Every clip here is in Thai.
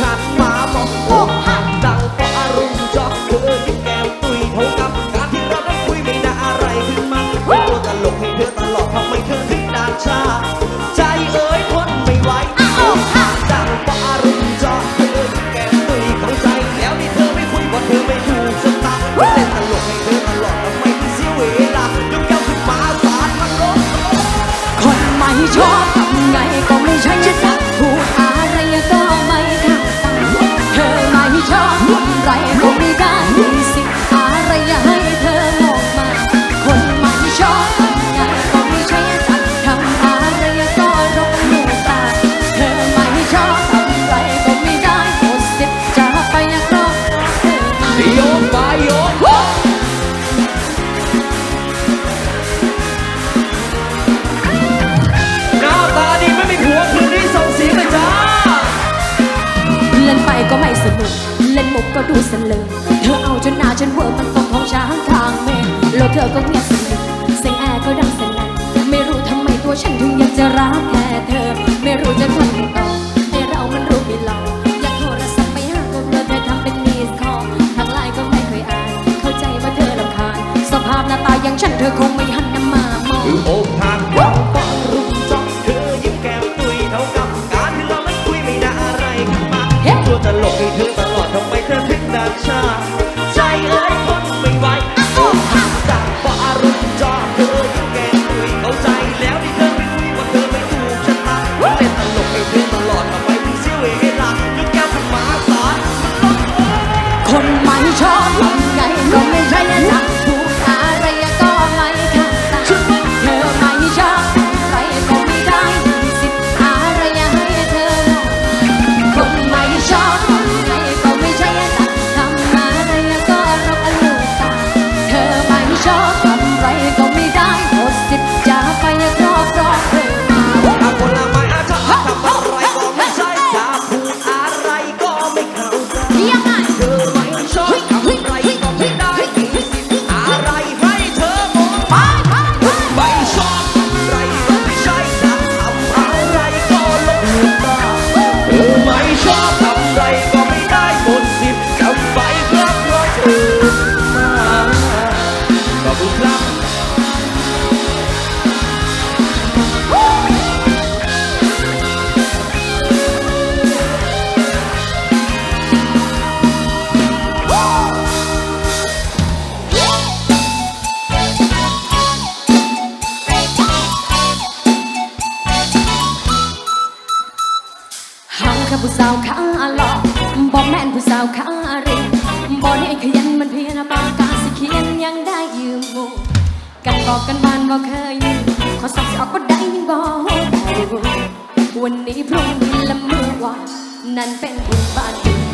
ขัน มุกก็ดูสลือเธอเอาจนหน้าจนเวอร์มันตรงของช้างกางแมฆแล้วเธอก็เงียบสนิทเสียงแอร์ก็ดังสนั่นไม่รู้ทำไมตัวฉันถึงยังจะรักแค่เธอ ไม่รู้จะทำยังไงต่อให้เรามันรู้ไม่หลอกอยากโทรศัพท์ไปหาก็เลยไปทำเป็นนีสคอลทางไลน์ก็ไม่เคยอ่านเข้าใจว่าเธอลำคาญสภาพหน้าตาอย่างฉันเธอคงไม่หันน้ำมามอง สาวขาหลอกบ่แม่นผู้สาวขาเริบ่ได้ขยันมันเพียรปากกาสิเขียนยังได้ยืมมูกันบอกกันบ้านบ่เคยยืมขอสักออกบ่ได้ยังบ่วันนี้พรุ่งนี้ละเมื่อวานนั่นเป็นบุญบาท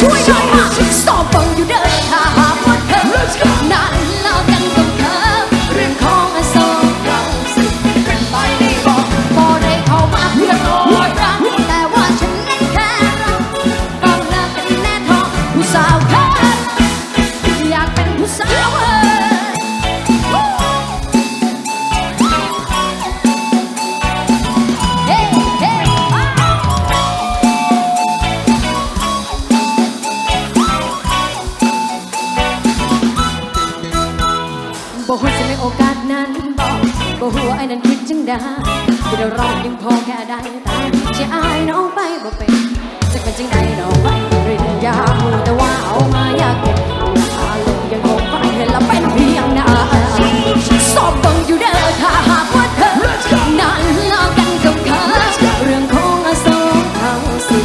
不会叫你 บ่หัวจะในโอกาสนั้นบอกบ่หัวไอ้นั้นคิดจังใดที่เราร้อยังพอแค่ไดตามจะอายน้องไปบ่เป็นจะเป็นจังใดน้องไปเรียนยาหูแต่ว่าเอามายากเก็บอาลงยังคงไปเห็นละเป็นเพียงนาสอบบังอยู่เด้อถ้าหากว่าเธอนั้นลอกันกับเธอเรื่องของอสองเขาสิ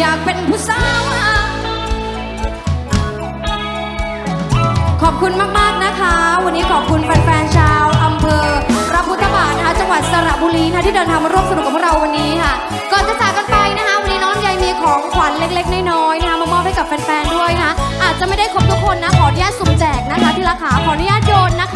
อยากเป็นผู้สาว ขอบคุณมาก ๆ นะคะ วันนี้ขอบคุณแฟน ๆ ชาวอำเภอพระพุทธบาทนะคะ จังหวัดสระบุรีนะที่เดินทางมาร่วมสนุกกับพวกเราวันนี้ค่ะ ก่อนจะจากกันไปนะคะ วันนี้น้องลำไยมีของขวัญเล็ก ๆ น้อย ๆ นะคะ มามอบให้กับแฟน ๆ ด้วยนะ อาจจะไม่ได้ครบทุกคนนะ ขออนุญาตสุ่มแจกนะคะที่ราคาขออนุญาตโยนนะคะ